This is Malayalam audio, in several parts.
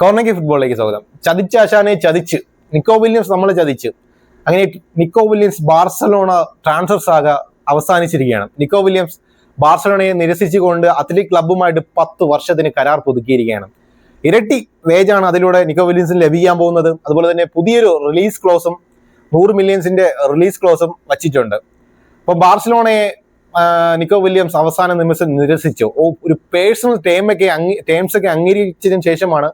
കോർണക്കി ഫുട്ബോളിലേക്ക് സ്വാഗതം. ചതിച്ച ആശാനെ ചതിച്ച്. നിക്കോ വില്യംസ് നമ്മളെ ചതിച്ച്. അങ്ങനെ Nico Williams Barcelona transfer saga അവസാനിച്ചിരിക്കുകയാണ്. Nico Williams ബാർസലോണയെ നിരസിച്ചുകൊണ്ട് അത്ലറ്റിക് ക്ലബ്ബുമായിട്ട് പത്ത് വർഷത്തിന് കരാർ പുതുക്കിയിരിക്കുകയാണ്. ഇരട്ടി വേജാണ് അതിലൂടെ നിക്കോ വില്യംസിന് ലഭിക്കാൻ പോകുന്നത്. അതുപോലെ തന്നെ പുതിയൊരു റിലീസ് ക്ലോസും നൂറ് മില്യൺസിന്റെ റിലീസ് ക്ലോസും വച്ചിട്ടുണ്ട്. അപ്പൊ ബാർസലോണയെ നിക്കോ വില്യംസ് അവസാന നിമിഷം നിരസിച്ചു. ഒരു പേഴ്സണൽ ടേമൊക്കെ ടേംസ് ഒക്കെ അംഗീകരിച്ചതിന് ശേഷമാണ്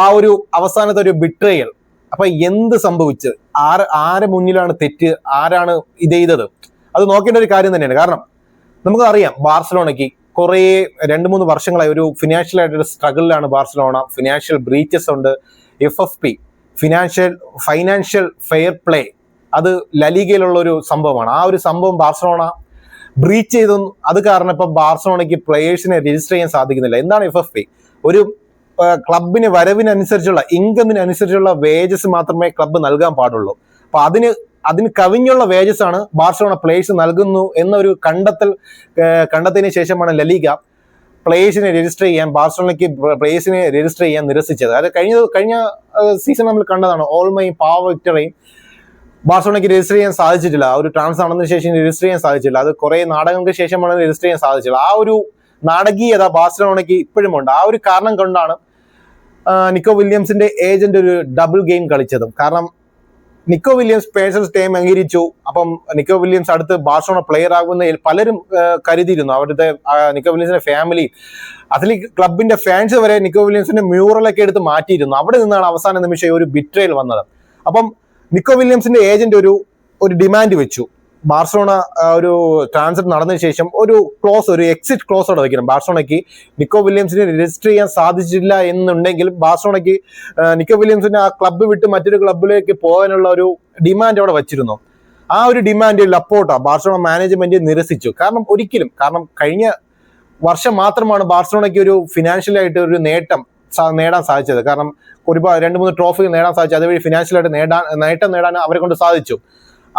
ആ ഒരു അവസാനത്തെ ഒരു ബിട്രയൽ അപ്പൊ എന്ത് സംഭവിച്ച്? ആര് ആരെ മുന്നിലാണ് തെറ്റ്? ആരാണ് ഇത് ചെയ്തത്? അത് നോക്കേണ്ട ഒരു കാര്യം തന്നെയാണ്. കാരണം നമുക്ക് അറിയാം ബാർസലോണയ്ക്ക് കുറേ രണ്ട് മൂന്ന് വർഷങ്ങളായി ഒരു ഫിനാൻഷ്യൽ ആയിട്ടൊരു സ്ട്രഗിളിലാണ് ബാർസലോണ. ഫിനാൻഷ്യൽ ബ്രീച്ചസ് ഉണ്ട്. F F P financial financial fair play അത് ലലീഗയിലുള്ള ഒരു സംഭവമാണ്. ആ ഒരു സംഭവം ബാർസലോണ ബ്രീച്ച് ചെയ്തു. അത് കാരണം ഇപ്പം ബാർസലോണയ്ക്ക് പ്ലേയേഴ്സിനെ രജിസ്റ്റർ ചെയ്യാൻ സാധിക്കുന്നില്ല. എന്താണ് എഫ് എഫ് പി ഒരു ക്ലബിന് വരവിനനുസരിച്ചുള്ള ഇൻകമിനനുസരിച്ചുള്ള വേജസ് മാത്രമേ ക്ലബ്ബ് നൽകാൻ പാടുള്ളൂ. അപ്പൊ അതിന് അതിന് കവിഞ്ഞുള്ള വേജസ് ആണ് ബാർസലോണ പ്ലേയേഴ്സ് നൽകുന്നു എന്നൊരു കണ്ടെത്തൽ കണ്ടെത്തിയതിനു ശേഷമാണ് ലലീഗ പ്ലേയേഴ്സിനെ രജിസ്റ്റർ ചെയ്യാൻ ബാർസലോണയ്ക്ക് പ്ലേയേഴ്സിനെ രജിസ്റ്റർ ചെയ്യാൻ നിരസിച്ചത്. അത് കഴിഞ്ഞ കഴിഞ്ഞ സീസൺ നമ്മൾ കണ്ടതാണ് ഓൾമയും പാവ വിക്ടറയും ബാർസലോണയ്ക്ക് രജിസ്റ്റർ ചെയ്യാൻ സാധിച്ചിട്ടില്ല. ആ ഒരു ട്രാൻസ് നടന്നതിന് ശേഷം രജിസ്റ്റർ ചെയ്യാൻ സാധിച്ചില്ല. അത് കുറെ നാടകങ്ങൾക്ക് ശേഷമാണ് രജിസ്റ്റർ ചെയ്യാൻ സാധിച്ചില്ല ആ ഒരു നാടകീയത ബാർസലോണയ്ക്ക് ഇപ്പോഴും ഉണ്ട്. ആ ഒരു കാരണം കൊണ്ടാണ് നിക്കോ വില്യംസിന്റെ ഏജന്റ് ഒരു ഡബിൾ ഗെയിം കളിച്ചതും. കാരണം നിക്കോ വില്യംസ് പേഴ്സൺസ് ടൈം അംഗീകരിച്ചു. അപ്പം നിക്കോ വില്യംസ് അടുത്ത് ബാർസലോണ പ്ലെയർ ആകുന്ന പലരും കരുതിയിരുന്നു. അവരുടെ നിക്കോ വില്യംസിന്റെ ഫാമിലി അത്ലറ്റിക് ക്ലബിന്റെ ഫാൻസ് വരെ നിക്കോ വില്യംസിന്റെ മ്യൂറലൊക്കെ എടുത്ത് മാറ്റിയിരുന്നു. അവിടെ നിന്നാണ് അവസാന നിമിഷം ഒരു ബിട്രയൽ വന്നത്. അപ്പം നിക്കോ വില്യംസിന്റെ ഏജന്റ് ഒരു ഒരു ഡിമാൻഡ് വെച്ചു. ബാർസലോണ ഒരു ട്രാൻസിറ്റ് നടന്നതിന് ശേഷം ഒരു ക്ലോസ് ഒരു എക്സിറ്റ് ക്ലോസ് അവിടെ വെക്കണം. ബാർസലോണയ്ക്ക് നിക്കോ വില്യംസിനെ രജിസ്റ്റർ ചെയ്യാൻ സാധിച്ചില്ല എന്നുണ്ടെങ്കിൽ ബാർസലോണയ്ക്ക് നിക്കോ വില്യംസിനെ ആ ക്ലബ്ബ് വിട്ട് മറ്റൊരു ക്ലബിലേക്ക് പോകാനുള്ള ഒരു ഡിമാൻഡ് അവിടെ വച്ചിരുന്നു. ആ ഒരു ഡിമാൻഡ് ലപ്പോട്ട ബാർസലോണ മാനേജ്മെന്റ് നിരസിച്ചു. കാരണം ഒരിക്കലും കാരണം കഴിഞ്ഞ വർഷം മാത്രമാണ് ബാർസലോണയ്ക്ക് ഒരു ഫിനാൻഷ്യലായിട്ട് ഒരു നേട്ടം നേടാൻ സാധിച്ചത്. കാരണം ഒരുപാട് രണ്ട് മൂന്ന് ട്രോഫികൾ നേടാൻ സാധിച്ചു. അതുവഴി ഫിനാൻഷ്യലായിട്ട് നേടാൻ നേട്ടം നേടാൻ അവരെ കൊണ്ട് സാധിച്ചു.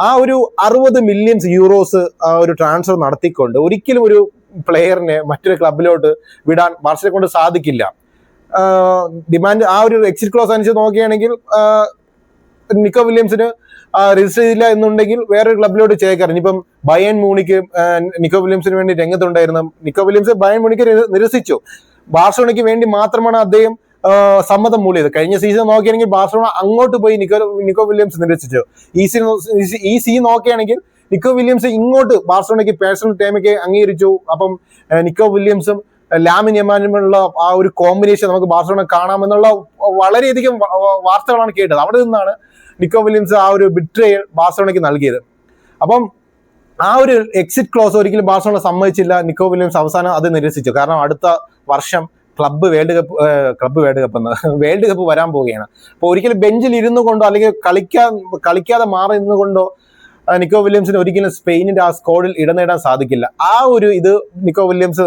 ആ ഒരു അറുപത് മില്യൺസ് യൂറോസ് ആ ഒരു ട്രാൻസ്ഫർ നടത്തിക്കൊണ്ട് ഒരിക്കലും ഒരു പ്ലെയറിനെ മറ്റൊരു ക്ലബിലോട്ട് വിടാൻ ബാർസയെ കൊണ്ട് സാധിക്കില്ല. ഡിമാൻഡ് ആ ഒരു എക്സിറ്റ് ക്ലോസ് അനുസരിച്ച് നോക്കുകയാണെങ്കിൽ നിക്കോ വില്യംസിന് രജിസ്റ്റർ ചെയ്തില്ല എന്നുണ്ടെങ്കിൽ വേറൊരു ക്ലബിലോട്ട് ചേക്കാറ്. ഇനിയിപ്പം ബയൻ മൂണിക്ക് നിക്കോ വില്യംസിന് വേണ്ടി രംഗത്തുണ്ടായിരുന്നു നിക്കോ വില്യംസ് ബയൻ മൂണിക്ക് നിരസിച്ചു. ബാർസലോണയ്ക്ക് വേണ്ടി മാത്രമാണ് അദ്ദേഹം സമ്മതം മൂളിയത് കഴിഞ്ഞ സീസൺ നോക്കിയാണെങ്കിൽ ബാർസലോണ അങ്ങോട്ട് പോയി നിക്കോ നിക്കോ വില്യംസ് നിരസിച്ചു. ഈ സീ ഈ സീ നോക്കുകയാണെങ്കിൽ നിക്കോ വില്യംസ് ഇങ്ങോട്ട് ബാർസലോണയ്ക്ക് പേഴ്സണൽ ടൈമൊക്കെ അംഗീകരിച്ചു. അപ്പം നിക്കോ വില്യംസും ലാമിൻ യമാനുമുള്ള ആ ഒരു കോമ്പിനേഷൻ നമുക്ക് ബാർസലോണ കാണാമെന്നുള്ള വളരെയധികം വാർത്തകളാണ് കേട്ടത്. അവിടെ നിന്നാണ് നിക്കോ വില്യംസ് ആ ഒരു ബിട്രേയൽ ബാർസലോണയ്ക്ക് നൽകിയത്. അപ്പം ആ ഒരു എക്സിറ്റ് ക്ലോസ് ഒരിക്കലും ബാർസലോണ സമ്മതിച്ചില്ല. നിക്കോ വില്യംസ് അവസാനം അത് നിരസിച്ചു. കാരണം അടുത്ത വർഷം club world cup club world cup എന്ന് വേൾഡ് കപ്പ് വരാൻ പോവുകയാണ്. അപ്പോൾ ഒരിക്കലും ബെഞ്ചിൽ ഇരുന്നു കൊണ്ടോ അല്ലെങ്കിൽ കളിക്കാൻ കളിക്കാതെ മാറി നിന്നുകൊണ്ടോ കൊണ്ടോ നിക്കോ വില്യംസിന് ഒരിക്കലും സ്പെയിനിന്റെ ആ സ്കോഡിൽ ഇടം നേടാൻ സാധിക്കില്ല. ആ ഒരു ഇത് നിക്കോ വില്യംസ്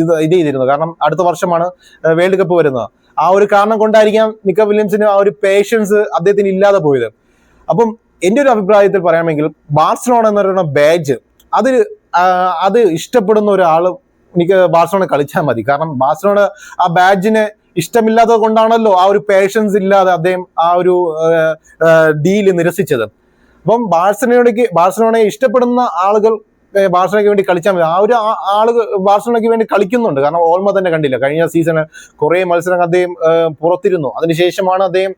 ഇത് ഇത് ചെയ്തിരുന്നു. കാരണം അടുത്ത വർഷമാണ് വേൾഡ് കപ്പ് വരുന്നത്. ആ ഒരു കാരണം കൊണ്ടായിരിക്കാം നിക്കോ വില്യംസിന് ആ ഒരു പേഷ്യൻസ് അദ്ദേഹത്തിന് ഇല്ലാതെ പോയത്. അപ്പം എന്റെ ഒരു അഭിപ്രായത്തിൽ പറയാമെങ്കിൽ ബാർസലോണ എന്ന് പറയുന്ന ബാജ് അത് അത് ഇഷ്ടപ്പെടുന്ന ഒരാൾ എനിക്ക് ബാഴ്സലോണ കളിച്ചാൽ മതി. കാരണം ബാഴ്സലോണ ആ ബാഡ്ജിനെ ഇഷ്ടമില്ലാത്തത് കൊണ്ടാണല്ലോ ആ ഒരു പേഷ്യൻസ് ഇല്ലാതെ അദ്ദേഹം ആ ഒരു ഡീൽ നിരസിച്ചത്. അപ്പം ബാഴ്സലോണയ്ക്ക് ബാഴ്സലോണയെ ഇഷ്ടപ്പെടുന്ന ആളുകൾ ബാഴ്സലോണയ്ക്ക് വേണ്ടി കളിച്ചാൽ മതി. ആ ഒരു ആളുകൾ ബാഴ്സലോണയ്ക്ക് വേണ്ടി കളിക്കുന്നുണ്ട്. കാരണം ഓൾമ തന്നെ കണ്ടില്ല. കഴിഞ്ഞ സീസണിൽ കുറെ മത്സരങ്ങൾ അദ്ദേഹം പുറത്തിരുന്നു. അതിനുശേഷമാണ് അദ്ദേഹം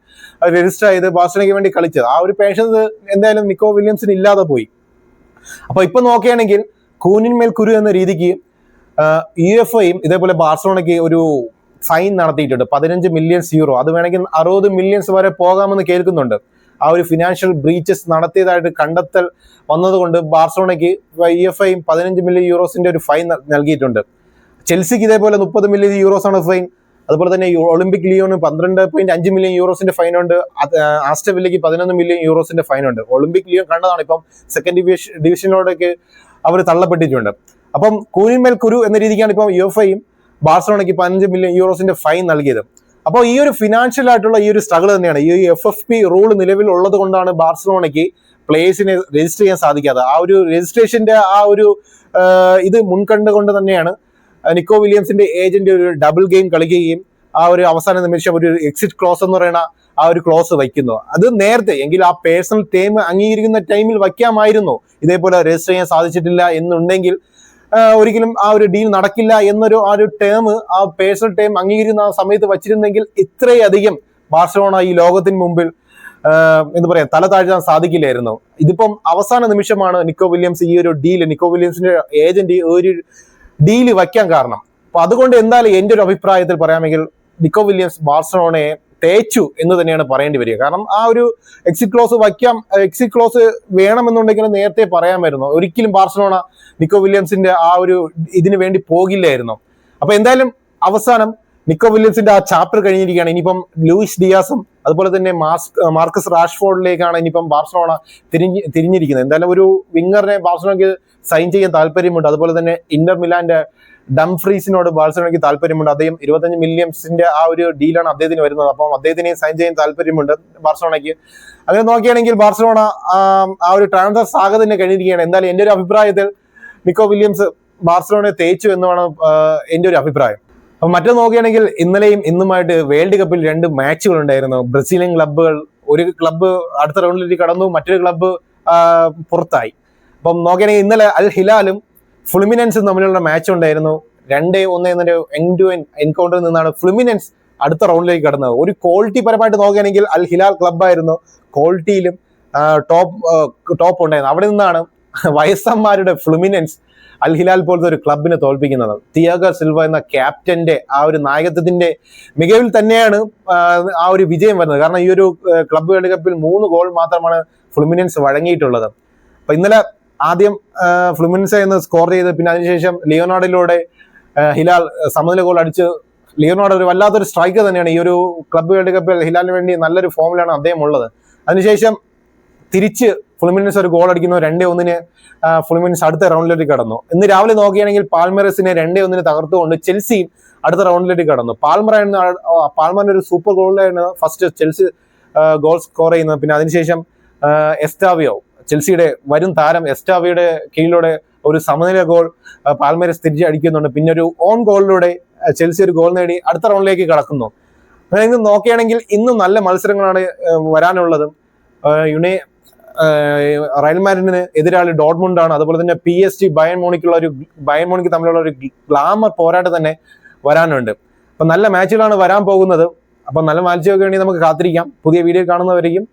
രജിസ്റ്റർ ചെയ്ത് ബാഴ്സലോണയ്ക്ക് വേണ്ടി കളിച്ചത്. ആ ഒരു പേഷ്യൻസ് എന്തായാലും നിക്കോ വില്യംസിന് ഇല്ലാതെ പോയി. അപ്പൊ ഇപ്പൊ നോക്കുകയാണെങ്കിൽ കൂനിന്മേൽ കുരു എന്ന രീതിക്ക് യു എഫ് ഐയും ഇതേപോലെ ബാർസലോണയ്ക്ക് ഒരു ഫൈൻ നടത്തിയിട്ടുണ്ട്. പതിനഞ്ച് മില്യൺസ് യൂറോ അത് വേണമെങ്കിൽ അറുപത് മില്യൺസ് വരെ പോകാമെന്ന് കേൾക്കുന്നുണ്ട്. ആ ഒരു ഫിനാൻഷ്യൽ ബ്രീച്ചസ് നടത്തിയതായിട്ട് കണ്ടെത്തൽ വന്നതുകൊണ്ട് ബാർസലോണയ്ക്ക് ഇ എഫ് ഐയും പതിനഞ്ച് മില്യൺ യൂറോസിന്റെ ഒരു ഫൈൻ നൽകിയിട്ടുണ്ട്. ചെൽസിക്ക് ഇതേപോലെ മുപ്പത് മില്യൺ യൂറോസ് ആണ് ഫൈൻ അതുപോലെ തന്നെ ഒളിമ്പിക് ലിയോന് പന്ത്രണ്ട് പോയിന്റ് അഞ്ച് മില്യൺ യൂറോസിന്റെ ഫൈൻ ഉണ്ട്. ആസ്റ്റവില്ലയ്ക്ക് പതിനൊന്ന് മില്യൺ യൂറോസിന്റെ ഫൈൻ ഉണ്ട്. ഒളിമ്പിക് ലിയോൺ കണ്ടതാണ് ഇപ്പം സെക്കൻഡ് ഡിവിഷൻ അവർ തള്ളപ്പെട്ടിട്ടുണ്ട്. അപ്പം കൂനിന്മേൽ കുരു എന്ന രീതിക്കാണ് ഇപ്പം യു എഫ് ഐയും ബാർസലോണയ്ക്ക് പതിനഞ്ച് മില്യൺ യൂറോസിന്റെ ഫൈൻ നൽകിയത്. അപ്പോൾ ഈ ഒരു ഫിനാൻഷ്യൽ ആയിട്ടുള്ള ഈ ഒരു സ്ട്രഗിൾ തന്നെയാണ്. ഈ എഫ് എഫ് പി റൂൾ നിലവിൽ ഉള്ളത് കൊണ്ടാണ് ബാർസലോണയ്ക്ക് പ്ലേയേഴ്സിനെ രജിസ്റ്റർ ചെയ്യാൻ സാധിക്കാതെ ആ ഒരു രജിസ്ട്രേഷന്റെ ആ ഒരു ഇത് മുൻകണ്ടുകൊണ്ട് തന്നെയാണ് നിക്കോ വില്യംസിന്റെ ഏജന്റ് ഒരു ഡബിൾ ഗെയിം കളിക്കുകയും ആ ഒരു അവസാന നിമിഷം ഒരു എക്സിറ്റ് ക്ലോസ് എന്ന് പറയുന്ന ആ ഒരു ക്ലോസ് വയ്ക്കുന്നു. അത് നേരത്തെ എങ്കിൽ ആ പേഴ്സണൽ ടൈം അംഗീകരിക്കുന്ന ടൈമിൽ വയ്ക്കാമായിരുന്നു. ഇതേപോലെ രജിസ്റ്റർ ചെയ്യാൻ സാധിച്ചിട്ടില്ല എന്നുണ്ടെങ്കിൽ ഒരിക്കലും ആ ഒരു ഡീൽ നടക്കില്ല എന്നൊരു ആ ഒരു ടേം ആ പേഴ്സണൽ ടേം അംഗീകരിക്കുന്ന ആ സമയത്ത് വച്ചിരുന്നെങ്കിൽ ഇത്രയധികം ബാർസലോണ ഈ ലോകത്തിന് മുമ്പിൽ എന്താ പറയാ തല താഴ്ത്താൻ സാധിക്കില്ലായിരുന്നു. ഇതിപ്പം അവസാന നിമിഷമാണ് നിക്കോ വില്യംസ് ഈ ഒരു ഡീൽ നിക്കോ വില്യംസിന്റെ ഏജന്റ് ഒരു ഡീൽ വയ്ക്കാൻ കാരണം. അപ്പൊ അതുകൊണ്ട് എന്തായാലും എന്റെ ഒരു അഭിപ്രായത്തിൽ പറയാമെങ്കിൽ നിക്കോ വില്യംസ് ബാർസലോണയെ തേച്ചു എന്ന് തന്നെയാണ് പറയേണ്ടി വരിക. കാരണം ആ ഒരു എക്സിറ്റ് ക്ലോസ് വയ്ക്കാം എക്സിറ്റ് ക്ലോസ് വേണമെന്നുണ്ടെങ്കിൽ നേരത്തെ പറയാമായിരുന്നു. ഒരിക്കലും ബാർസലോണ നിക്കോ വില്യംസിന്റെ ആ ഒരു ഇതിനു വേണ്ടി പോകില്ലായിരുന്നു. അപ്പൊ എന്തായാലും അവസാനം നിക്കോ വില്യംസിന്റെ ആ ചാപ്റ്റർ കഴിഞ്ഞിരിക്കുകയാണ്. ഇനിയിപ്പം ലൂയിസ് ഡിയാസും അതുപോലെ തന്നെ മാർക്കസ് റാഷ്ഫോർഡിലേക്കാണ് ഇനിയിപ്പം ബാർസലോണ തിരിഞ്ഞ് തിരിഞ്ഞിരിക്കുന്നത്. എന്തായാലും ഒരു വിങ്ങറിനെ ബാർസലോണയ്ക്ക് സൈൻ ചെയ്യാൻ താല്പര്യമുണ്ട്. അതുപോലെ തന്നെ ഇന്റർ മിലാന്റെ ഡംഫ്രീസിനോട് ബാർസലോണയ്ക്ക് താല്പര്യമുണ്ട്. അദ്ദേഹം ഇരുപത്തഞ്ച് മില്യൺസിന്റെ ആ ഒരു ഡീലാണ് അദ്ദേഹത്തിന് വരുന്നത്. അപ്പം അദ്ദേഹത്തിനെ സൈൻ ചെയ്യാൻ താല്പര്യമുണ്ട് ബാർസലോണയ്ക്ക്. അങ്ങനെ നോക്കുകയാണെങ്കിൽ ബാഴ്സലോണ ആ, ഒരു ട്രാൻസ്ഫർ സാഗ തന്നെ കഴിഞ്ഞിരിക്കുകയാണ്. എന്തായാലും എന്റെ ഒരു അഭിപ്രായത്തിൽ നിക്കോ വില്യംസ് ബാർസലോണയെ തേച്ചു എന്നാണ് എന്റെ ഒരു അഭിപ്രായം. അപ്പൊ മറ്റേ നോക്കുകയാണെങ്കിൽ ഇന്നലെയും ഇന്നുമായിട്ട് വേൾഡ് കപ്പിൽ രണ്ട് മാച്ചുകൾ ഉണ്ടായിരുന്നു ബ്രസീലിയൻ ക്ലബ്ബുകൾ ഒരു ക്ലബ്ബ് അടുത്ത റൗണ്ടിലേക്ക് കടന്നു മറ്റൊരു ക്ലബ്ബ് പുറത്തായി. അപ്പം നോക്കുകയാണെങ്കിൽ ഇന്നലെ അൽ ഹിലാലും ഫ്ലുമിനൻസും തമ്മിലുള്ള മാച്ച് ഉണ്ടായിരുന്നു. രണ്ട് ഒന്ന് എന്നൊരു എൻ ടു എൻ എൻകൗണ്ടറിൽ നിന്നാണ് ഫ്ലുമിനൻസ് അടുത്ത റൗണ്ടിലേക്ക് കടന്നത്. ഒരു ക്വാളിറ്റി പരമായിട്ട് നോക്കുകയാണെങ്കിൽ അൽ ഹിലാൽ ക്ലബ്ബായിരുന്നു ക്വാളിറ്റിയിലും ടോപ്പ് ടോപ്പ് ഉണ്ടായിരുന്നു. അവിടെ നിന്നാണ് വയസ്സന്മാരുടെ ഫ്ലുമിനൻസ് അൽ ഹിലാൽ പോലത്തെ ഒരു ക്ലബിനെ തോൽപ്പിക്കുന്നത്. തിയാഗ സിൽവ എന്ന ക്യാപ്റ്റന്റെ ആ ഒരു നായകത്വത്തിന്റെ മികവിൽ തന്നെയാണ് ആ, ഒരു വിജയം വരുന്നത്. കാരണം ഈ ഒരു ക്ലബ് വേൾഡ് കപ്പിൽ മൂന്ന് ഗോൾ മാത്രമാണ് ഫ്ലുമിനൻസ് വഴങ്ങിയിട്ടുള്ളത്. അപ്പൊ ഇന്നലെ ആദ്യം ഫ്ലുമിനൻസ് എന്ന് സ്കോർ ചെയ്ത് പിന്നെ അതിനുശേഷം ലിയോനാർഡിലൂടെ ഹിലാൽ സമനില ഗോൾ അടിച്ച് ലിയോനാർഡ് ഒരു വല്ലാത്തൊരു സ്ട്രൈക്കർ തന്നെയാണ്. ഈ ഒരു ക്ലബ് വേൾഡ് കപ്പിൽ ഹിലാലിന് വേണ്ടി നല്ലൊരു ഫോമിലാണ് അദ്ദേഹം ഉള്ളത്. അതിനുശേഷം തിരിച്ച് ഫ്ലുമിനൻസ് ഒരു ഗോൾ അടിക്കുന്നു രണ്ടേ ഒന്നിന് ആ, ഫ്ലുമിനൻസ് അടുത്ത റൗണ്ടിലേക്ക് കടന്നു. ഇന്ന് രാവിലെ നോക്കുകയാണെങ്കിൽ പാൽമറസിനെ രണ്ടേ ഒന്നിന് തകർത്തുകൊണ്ട് ചെൽസിയും അടുത്ത റൗണ്ടിലേക്ക് കടന്നു. പാൽമറ എന്ന പാൽമറിന്റെ ഒരു സൂപ്പർ ഗോളിലാണ് ഫസ്റ്റ് ചെൽസി ഗോൾ സ്കോർ ചെയ്യുന്നത്. പിന്നെ അതിനുശേഷം എസ്റ്റാവിയോ ചെൽസിയുടെ വരും താരം എസ്റ്റാവിയുടെ കീഴിലൂടെ ഒരു സമനില ഗോൾ പാൽമേരസ് തിരിച്ച് അടിക്കുന്നുണ്ട്. പിന്നെ ഒരു ഓൺ ഗോളിലൂടെ ചെൽസി ഒരു ഗോൾ നേടി അടുത്ത റൗണ്ടിലേക്ക് കടക്കുന്നു. അങ്ങനെ നോക്കുകയാണെങ്കിൽ ഇന്നും നല്ല മത്സരങ്ങളാണ് വരാനുള്ളതും. യുണൈ റയൽ മാഡ്രിഡിന് എതിരാളി ആണ് അതുപോലെ തന്നെ പി എസ് ടി ബയൺ മോണിക്കുള്ള ഒരു ബയൺ മോണിക്ക് തമ്മിലുള്ള ഒരു ഗ്ലാമർ പോരാട്ടം തന്നെ വരാനുണ്ട്. അപ്പൊ നല്ല മാച്ചുകളാണ് വരാൻ പോകുന്നത്. അപ്പൊ നല്ല മാച്ചുകൾക്ക് വേണ്ടി നമുക്ക് കാത്തിരിക്കാം. പുതിയ വീഡിയോ കാണുന്നവരേക്കും